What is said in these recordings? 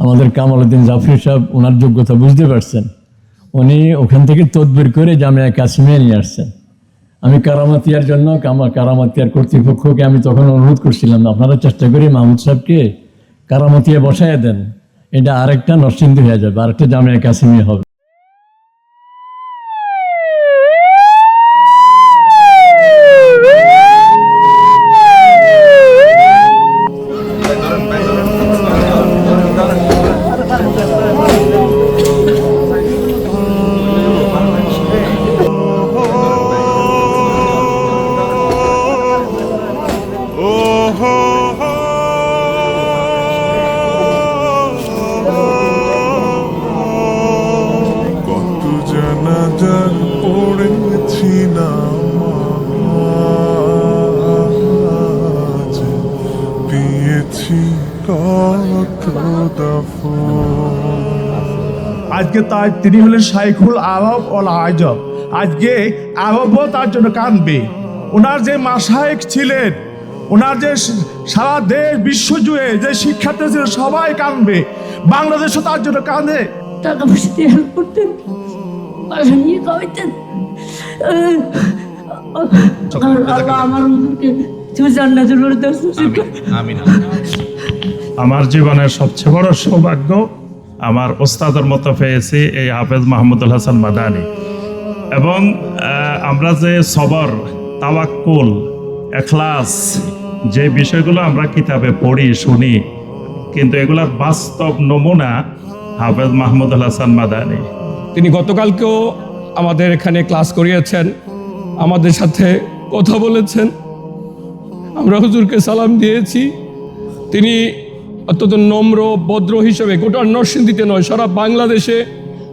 আমাদের কামাল উদ্দিন জাফির সাহেব ওনার যোগ্যতা বুঝতে পারছেন। উনি ওখান থেকে তদবির করে জামিয়া কাশ্মীরে নিয়ে আসছেন। আমি কারামাতিয়ার জন্য কামা, কারামাতিয়ার কর্তৃপক্ষকে আমি তখন অনুরোধ করছিলাম, আপনারা চেষ্টা করি মাহমুদ সাহেবকে কারামাতিয়া বসায় দেন। এটা আরেকটা নরসিন্দু হয়ে যাবে, আরেকটা জামিয়া কাশ্মীর হবে। আজকে তাই তিনি হলেন শাইখুল আরব ও আজব। আজকে আরবও তার জন্য কানবে। ওনার যে মাসায়েক ছিলেন ওনার যে সারা দেশ বিশ্ব জুড়ে যে শিক্ষার্থী ছিল সবাই কানবে। বাংলাদেশও তার জন্য কাঁদে। টাকা পয়সা দিয়ে হেল্প করতেন। বাসা নিয়ে খাওয়াইতেন আমার হুজুরকে তুমি জান্নাতুল নসিব করো। আমার জীবনের সবচেয়ে বড় সৌভাগ্য আমার ওস্তাদের মতো পেয়েছি এই হাফেজ মাহমুদুল হাসান মাদানি। এবং আমরা যে সবর, তাওয়াক্কুল, এখলাস, যে বিষয়গুলো আমরা কিতাবে পড়ি, শুনি, কিন্তু এগুলার বাস্তব নমুনা হাফেজ মাহমুদুল হাসান মাদানি। তিনি গতকালকেও আমাদের এখানে ক্লাস করিয়েছেন, আমাদের সাথে কথা বলেছেন। আমরা হুজুরকে সালাম দিয়েছি। তিনি অত্যন্ত নম্র ভদ্র হিসেবে গোটা নরসিংদীতে নয় সারা বাংলাদেশে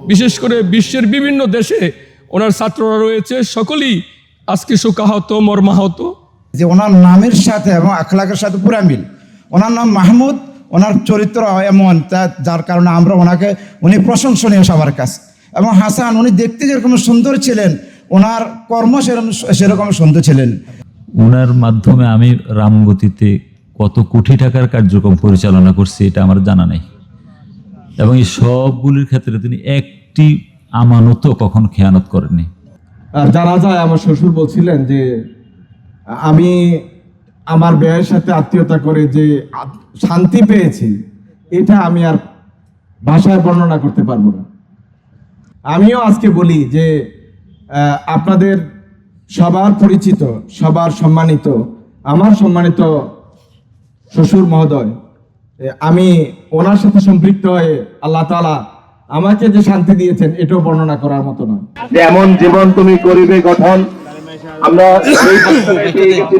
বিশেষ করে বিশ্বের বিভিন্ন দেশে ওনার ছাত্ররা রয়েছে। সকলেই আজকে শোকাহত মর্মাহত। যে ওনার নামের সাথে এবং আখলাকের সাথে পুরা মিল। ওনার নাম মাহমুদ ওনার চরিত্র এমন তা- যার কারণে আমরা ওনাকে উনি প্রশংসনীয় সবার কাছে। এবং হাসান উনি দেখতে যেরকম সুন্দর ছিলেন ওনার কর্ম সেরকম সেরকম সুন্দর ছিলেন। ওনার মাধ্যমে আমি রামগতিতে কত কোটি টাকার কার্যক্রম পরিচালনা করছি এটা আমার জানা নেই। এবং এই সবগুলির ক্ষেত্রে তিনি একটি আমানতও কখন খেয়ানত করেননি। জানা যায় আমার শ্বশুর বলছিলেন যে, আমি আমার ব্যয়ের সাথে আত্মীয়তা করে যে শান্তি পেয়েছি, এটা আমি আর ভাষায় বর্ণনা করতে পারব না। আমিও আজকে বলি যে আপনাদের সবার পরিচিত, সবার সম্মানিত, আমার সম্মানিত শ্বশুর মহোদয় আমি ওনার সাথে সম্পৃক্ত হয়ে আল্লাহ তাআলা আমাকে যে শান্তি দিয়েছেন, এটাও বর্ণনা করার মতো নয়। যেমন জীবন তুমি করিবে, গঠন, আমরা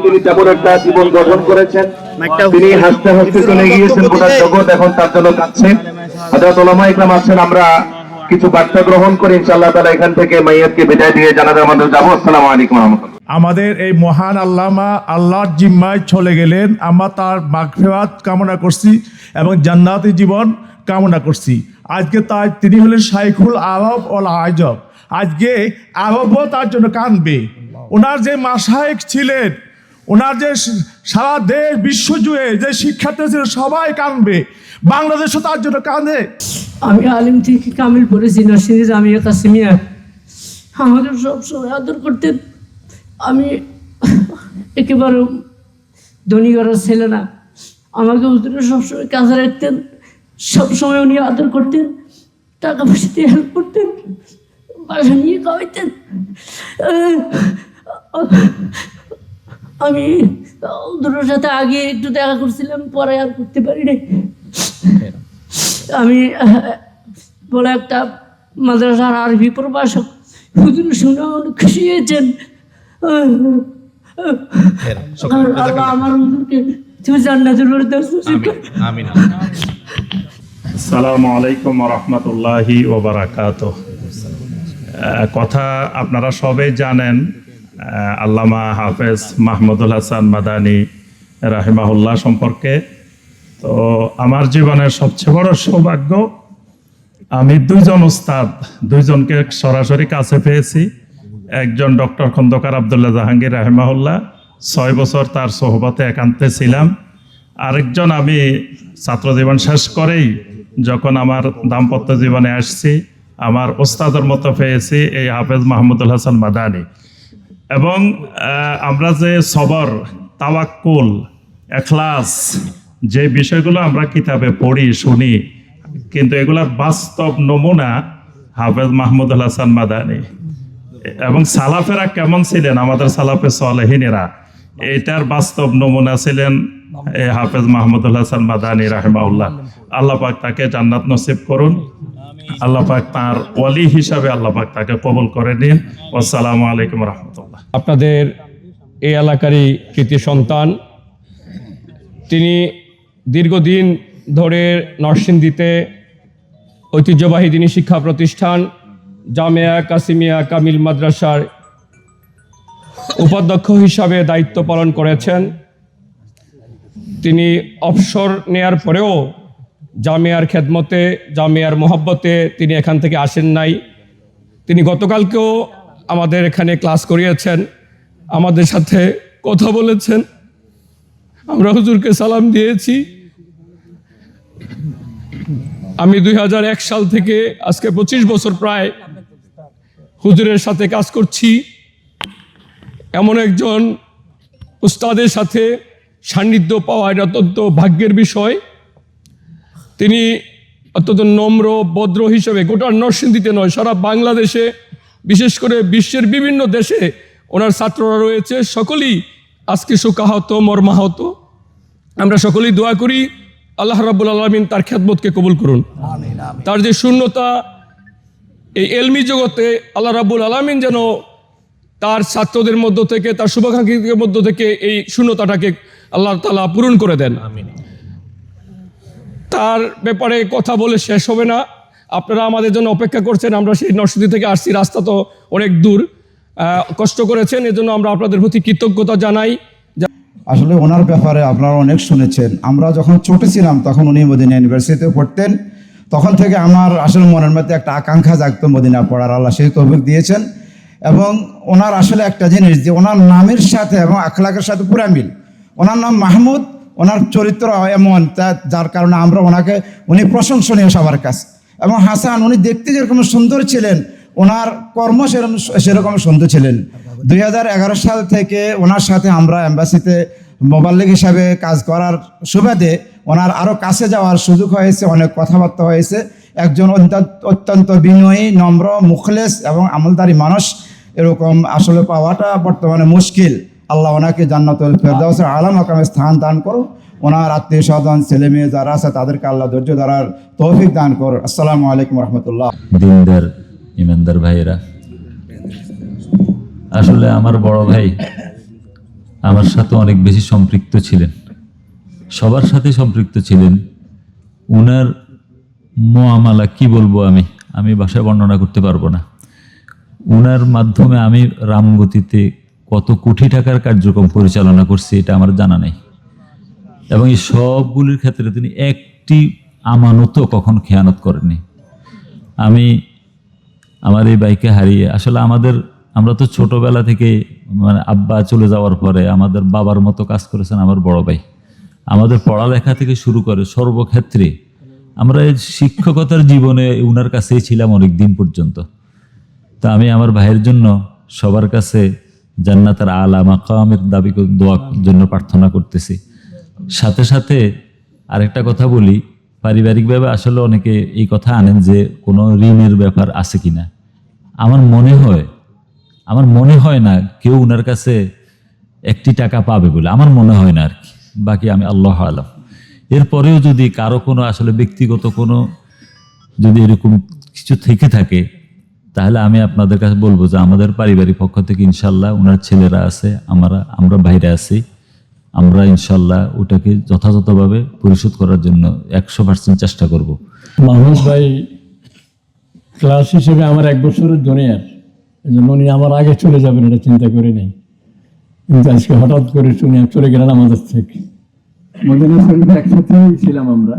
তিনি তেমন একটা জীবন গঠন করেছেন। তিনি হাসতে হাসতে চলে গিয়েছেন গোটা জগৎ, এখন তার জন্য কাঁদছে হযরত ওলামা ইকরাম আছেন, আমরা কিছু বার্তা গ্রহণ করে ইনশাআল্লাহ তাআলা এখান থেকে মাইয়াতকে বিদায় দিয়ে জানাতে আমাদের যাব। আসসালামু আলাইকুম রাহমাতুল্লাহ। আমাদের এই মহান আল্লামা আল্লাহর জিম্মায় চলে গেলেন। আমরা তার মাগফিরাত কামনা করছি এবং জান্নাতি জীবন কামনা করছি। আজকে তাই তিনি হলেন শাইখুল আরব ও আজব। আজকে আরবও তার জন্য কানবে। ওনার যে মাসায়েক ছিলেন, ওনার যে সারা দেশ বিশ্ব জুড়ে যে শিক্ষার্থী ছিল সবাই কানবে। বাংলাদেশও তার জন্য কাঁদে। আমি আলিম থেকে কামিল পড়েছি নরসিংদী জামিয়া কাসিমিয়া। আমাকে সবসময় আদর করতেন। আমি একেবারে ধনী ঘরের ছেলে না। আমাকে হুজুরে সবসময় কাজে রাখতেন সবসময় উনি আদর করতেন, টাকা পয়সা দিয়ে হেল্প করতেন, বাসা নিয়ে খাওয়াইতেন। আমি হুজুরের সাথে আগে একটু দেখা করছিলাম, পরে আর করতে পারি নাই। আমি বলে একটা মাদ্রাসার আরবি প্রভাষক হুজুর শুনে অনেক খুশি হয়েছেন। আল্লাহ আমার হুজুরকে তুমি জান্নাতুল নসিব আসসালামু আলাইকুম রহমতুল্লাহি ওবরাকাত কথা আপনারা সবাই জানেন আল্লামা হাফেজ মাহমুদুল হাসান মাদানি রাহিমাহুল্লাহ সম্পর্কে। তো আমার জীবনের সবচেয়ে বড় সৌভাগ্য, আমি দুইজন উস্তাদ, দুইজনকে সরাসরি কাছে পেয়েছি। একজন ডক্টর খন্দকার আবদুল্লাহ জাহাঙ্গীর রাহেমাহুল্লাহ, ছয় বছর তার সোহবতে একান্তে ছিলাম। আরেকজন আমি ছাত্র জীবন শেষ করেই যখন আমার দাম্পত্য জীবনে আসছি, আমার ওস্তাদের মতো পেয়েছি এই হাফেজ মাহমুদুল হাসান মাদানি। এবং আমরা যে সবর, তাওয়াক্কুল, এখলাস যে বিষয়গুলো আমরা কিতাবে পড়ি, শুনি, কিন্তু এগুলার বাস্তব নমুনা হাফেজ মাহমুদ হাসান মাদানি। এবং সালাফেরা কেমন ছিলেন? আমাদের সালাফে সালেহিনেরা। এটার বাস্তব নমুনা ছিলেন হাফেজ মাহমুদুল হাসান মাদানি রাহেমাউল্লাহ আল্লাহ পাক তাকে জান্নাত নসিব করুন। আল্লাহ পাক তার ওয়ালি হিসাবে আল্লাহ তাকে কবুল করে নিন। আসসালামু আলাইকুম রহমতুল্লাহ। আপনাদের এই এলাকারই কৃতি সন্তান। তিনি দীর্ঘদিন ধরে নরসিংদীতে ঐতিহ্যবাহী দিনী শিক্ষা প্রতিষ্ঠান জামিয়া কাসিমিয়া কামিল মাদ্রাসার উপাধ্যক্ষ হিসাবে দায়িত্ব পালন করেছেন। তিনি অবসর নেয়ার পরেও জামিয়ার খেদমতে, জামিয়ার মোহাব্বতে তিনি এখান থেকে আসেন নাই। তিনি গতকালকেও আমাদের এখানে ক্লাস করিয়েছেন, আমাদের সাথে কথা বলেছেন। আমরা হুজুরকে সালাম দিয়েছি। আমি দুই হাজার এক সাল থেকে আজকে পঁচিশ বছর প্রায় হুজুরের সাথে কাজ করছি। এমন একজন উস্তাদের সাথে সান্নিধ্য পাওয়া এটা অত্যন্ত ভাগ্যের বিষয়। তিনি অত্যন্ত নম্র, ভদ্র হিসেবে গোটা নরসিংদীতে নয়, সারা বাংলাদেশে, বিশেষ করে বিশ্বের বিভিন্ন দেশে ওনার ছাত্ররা রয়েছে। সকলেই আজকে শোকাহত, মর্মাহত। আমরা সকলেই দোয়া করি আল্লাহ রাবুল আলমিন তার খ্যাতবোধকে কবুল করুন। তার যে শূন্যতা এই এলমি জগতে আল্লাহ রাবুল আলমিন যেন তার ছাত্রদের মধ্য থেকে তার শুভাকাঙ্ক্ষীদের মধ্য থেকে এই শূন্যতাটাকে আল্লাহ তালা পূরণ করে দেন। তার ব্যাপারে কথা বলে শেষ হবে না। আপনারা আমাদের জন্য অপেক্ষা করছেন আমরা সেই নরসিংদী থেকে আসছি রাস্তা তো অনেক দূর। কষ্ট করেছেন এজন্য আমরা আপনাদের প্রতি কৃতজ্ঞতা জানাই। আসলে ওনার ব্যাপারে আপনারা অনেক শুনেছেন। আমরা যখন ছোট ছিলাম, তখন উনি মদিনা ইউনিভার্সিটিতে পড়তেন। তখন থেকে আমার আসলে মনের মধ্যে একটা আকাঙ্ক্ষা জাগতো মদিনা পড়ার। আল্লাহ সেই তৌফিক দিয়েছেন। এবং ওনার আসলে একটা জিনিস যে, ওনার নামের সাথে এবং আখলাকের সাথে পুরা মিল। ওনার নাম মাহমুদ, ওনার চরিত্র এমন তা- যার কারণে আমরা ওনাকে, উনি প্রশংসনীয় সবার কাছে। এবং হাসান, উনি দেখতে যেরকম সুন্দর ছিলেন ওনার কর্ম সেরকম সেরকম সুন্দর ছিলেন। দুই হাজার এগারো সাল থেকে ওনার সাথে আমরা এম্বাসিতে মোবাল্লিক হিসাবে কাজ করার সুবাদে ওনার আরও কাছে যাওয়ার সুযোগ হয়েছে, অনেক কথাবার্তা হয়েছে। একজন অত্যন্ত- বিনয়ী, নম্র, মুখলেস এবং আমলদারি মানুষ। এরকম আসলে পাওয়াটা বর্তমানে মুশকিল। আল্লাহ ওনাকে জান্নাতুল ফেরদাউসের আলাম আকামে স্থান দান করো ওনার আত্মীয় স্বজন ছেলে মেয়ে যারা আছে, তাদেরকে আল্লাহ ধৈর্য ধরার তৌফিক দান করো আসসালামু আলাইকুম রহমতুল্লাহ। ইমানদার ভাইয়েরা। আসলে আমার বড় ভাই আমার সাথে অনেক বেশি সম্পৃক্ত ছিলেন। সবার সাথে সম্পৃক্ত ছিলেন। উনার মোয়ামালা কি বলব আমি? আমি ভাষায় বর্ণনা করতে পারব না। উনার মাধ্যমে আমি রামগতিতে কত কোটি টাকার কার্যক্রম পরিচালনা করছি, এটা আমার জানা নেই। এবং এই সবগুলির ক্ষেত্রে তিনি একটি আমানতও কখনো খেয়ানত করেননি। আমি আমার এই বাইকে হারিয়ে। আসলে আমাদের, আমরা তো ছোটবেলা থেকে মানে আব্বা চলে যাওয়ার পরে আমাদের বাবার মতো কাজ করেছেন আমার বড় ভাই। আমাদের পড়ালেখা থেকে শুরু করে সর্বক্ষেত্রে আমরা এই শিক্ষকতার জীবনে উনার কাছেই ছিলাম অনেক দিন পর্যন্ত। তা আমি আমার ভাইয়ের জন্য সবার কাছে জান্নাতের আলা মাকামের দাবি, দোয়া জন্য প্রার্থনা করতেছি। সাথে সাথে আরেকটা কথা বলি পারিবারিকভাবে আসলে অনেকে এই কথা আনেন যে কোনো ঋণের ব্যাপার আছে কিনা। আমার মনে হয়, আমার মনে হয় না কেউ ওনার কাছে একটি টাকা পাবে বলে। আমার মনে হয় না আর কি বাকি আমি আল্লাহ আলম। এরপরেও যদি কারও কোনো আসলে ব্যক্তিগত কোনো যদি এরকম কিছু থেকে থাকে, তাহলে আমি আপনাদের কাছে বলব যে আমাদের পারিবারিক পক্ষ থেকে ইনশাল্লাহ ওনার ছেলেরা আছে, আমরা আমরা বাইরে আছি। আমরা ইনশাল্লাহ ওটাকে যথাযথভাবে পরিশোধ করার জন্য একশো পার্সেন্ট চেষ্টা করব। মাহমুদ ভাই ক্লাস হিসেবে আমার এক বছরের জুনিয়র এই জন্য উনি আমার আগে চলে যাবেন এটা চিন্তা করে নেই। কিন্তু আজকে হঠাৎ করে শুনে চলে গেলেন আমাদের থেকে। মদিনা শরীফে একসাথেই ছিলাম আমরা।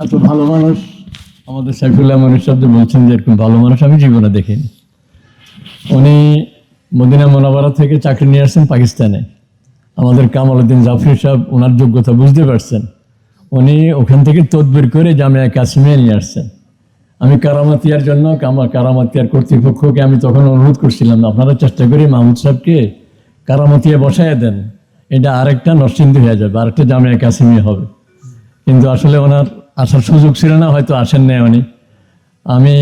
এত ভালো মানুষ আমাদের সাইফুল্লাহ মনির শব্দ বলছেন যে এরকম ভালো মানুষ আমি জীবনে দেখিনি। উনি মদিনা মোনাবারা থেকে চাকরি নিয়ে আসছেন পাকিস্তানে। আমাদের কামাল উদ্দিন জাফরি সাহেব ওনার যোগ্যতা বুঝতে পারছেন। উনি ওখান থেকে তদবির করে জামিয়া কাশ্মীরে নিয়ে আসছেন। আমি কারামাতিয়ার জন্য আমার কারামাতিয়ার কর্তৃপক্ষকে আমি তখন অনুরোধ করছিলাম, আপনারা চেষ্টা করি মাহমুদ সাহেবকে কারামাতিয়া বসায় দেন। এটা আরেকটা নরসিংদী হয়ে যাবে, আরেকটা জামিয়া কাশ্মীর হবে। কিন্তু আসলে ওনার আসার সুযোগ ছিল না, হয়তো আসেন নাই উনি। আমি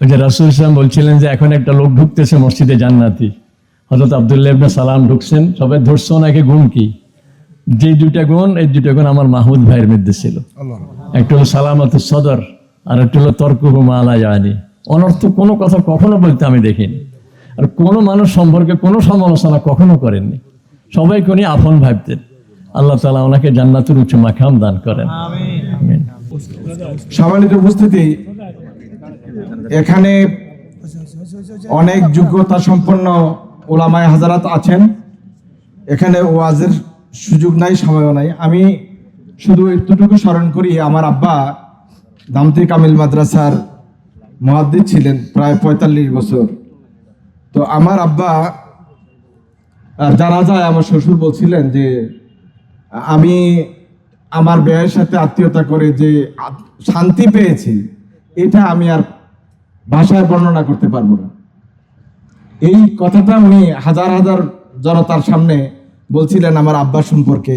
ওই যে রাসুল ইসলাম বলছিলেন যে, এখন একটা লোক ঢুকতেছে মসজিদে জান্নাতি। হজরত আবদুল্লাহ ইবনে সালাম ঢুকছেন সবাই ধরছে ওনাকে গুণ কি? যে দুইটা গুণ এই দুইটা গুণ আমার মাহমুদ ভাইয়ের মধ্যে ছিল। একটা হলো সালামত সদর আর একটা হলো তর্ক মালা যায়নি অনর্থ কোনো কথা কখনো বলতে আমি দেখিনি। আর কোনো মানুষ সম্পর্কে কোনো সমালোচনা কখনো করেননি। সবাই উনি আপন ভাবতেন। আল্লাহ তালা ওনাকে জান্নাতুর উচ্চ মাখাম দান করেন। সম্মানিত উপস্থিতি এখানে অনেক যোগ্যতা সম্পন্ন ওলামায় হাজারাত আছেন। এখানে ওয়াজের সুযোগ নাই, সময়ও নাই। আমি শুধু একটুটুকু স্মরণ করি, আমার আব্বা দামতি কামিল মাদ্রাসার মহাদ্দিদ ছিলেন প্রায় পঁয়তাল্লিশ বছর। তো আমার আব্বা জানা যায় আমার শ্বশুর বলছিলেন যে, আমি আমার ব্যয়ের সাথে আত্মীয়তা করে যে শান্তি পেয়েছি, এটা আমি আর ভাষায় বর্ণনা করতে পারব না। এই কথাটা উনি হাজার হাজার জনতার সামনে বলছিলেন আমার আব্বা সম্পর্কে,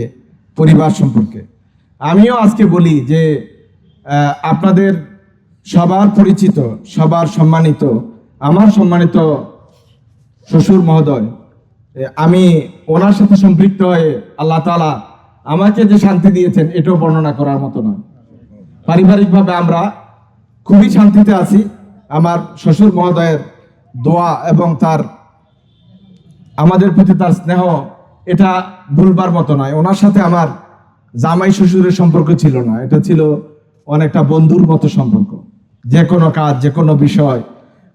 পরিবার সম্পর্কে। আমিও আজকে বলি যে আপনাদের সবার পরিচিত, সবার সম্মানিত, আমার সম্মানিত শ্বশুর মহোদয় আমি ওনার সাথে সম্পৃক্ত হয়ে আল্লাহ তালা আমাকে যে শান্তি দিয়েছেন, এটাও বর্ণনা করার মতো নয়। পারিবারিকভাবে আমরা খুবই শান্তিতে আছি। আমার শ্বশুর মহোদয়ের দোয়া এবং তার, আমাদের প্রতি তার স্নেহ এটা ভুলবার মতো নয়। ওনার সাথে আমার জামাই শ্বশুরের সম্পর্ক ছিল না। এটা ছিল অনেকটা বন্ধুর মতো সম্পর্ক। যে কোনো কাজ, যে কোনো বিষয়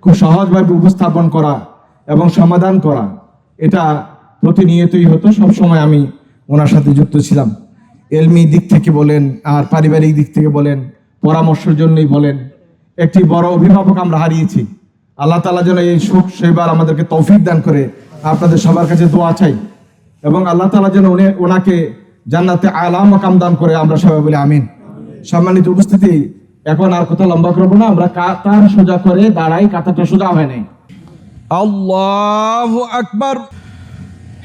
খুব সহজভাবে উপস্থাপন করা এবং সমাধান করা, এটা প্রতিনিয়তই হতো। সব সময় আমি ওনার সাথে যুক্ত ছিলাম। এলমি দিক থেকে বলেন, আর পারিবারিক দিক থেকে বলেন, পরামর্শের জন্যই বলেন, একটি বড় অভিভাবক আমরা হারিয়েছি। আল্লাহ তালা যেন এই সুখ সেবার আমাদেরকে তৌফিক দান করে। আপনাদের সবার কাছে দোয়া চাই। এবং আল্লাহ তালা যেন উনি ওনাকে জান্নাতে আলা মাকাম দান করে আমরা সবাই বলি আমিন। সম্মানিত উপস্থিতি, এখন আর কথা লম্বা করব না, আমরা কাতার সোজা করে দাঁড়াই, কাতারটা সোজা হয় নাই। আল্লাহ আকবার।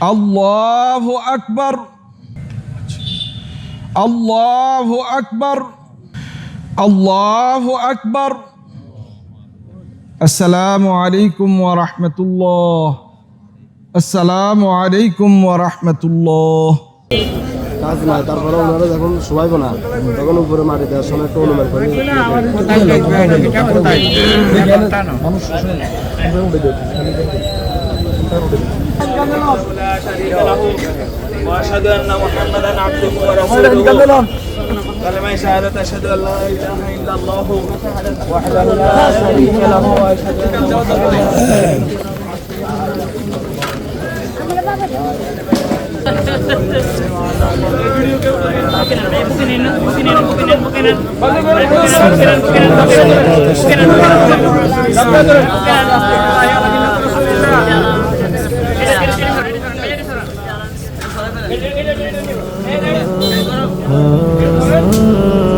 আল্লাহ আকবার। আল্লাহ আকবার। আল্লাহ আকবার। আসসালামু আলাইকুম ওয়া রাহমাতুল্লাহ আসসালামু আলাইকুম ওয়া রাহমাতুল্লাহ কাজ নাই তারপরে ওনারা যখন শোয়াইব না তখন উপরে মাটি দেওয়ার সময় একটু অনুমান করি واشهد ان محمدا عبده ورسوله كلمة شهادة؟ أشهد أن لا إله إلا الله وحده لا شريك له وأشهد أن محمدا oh.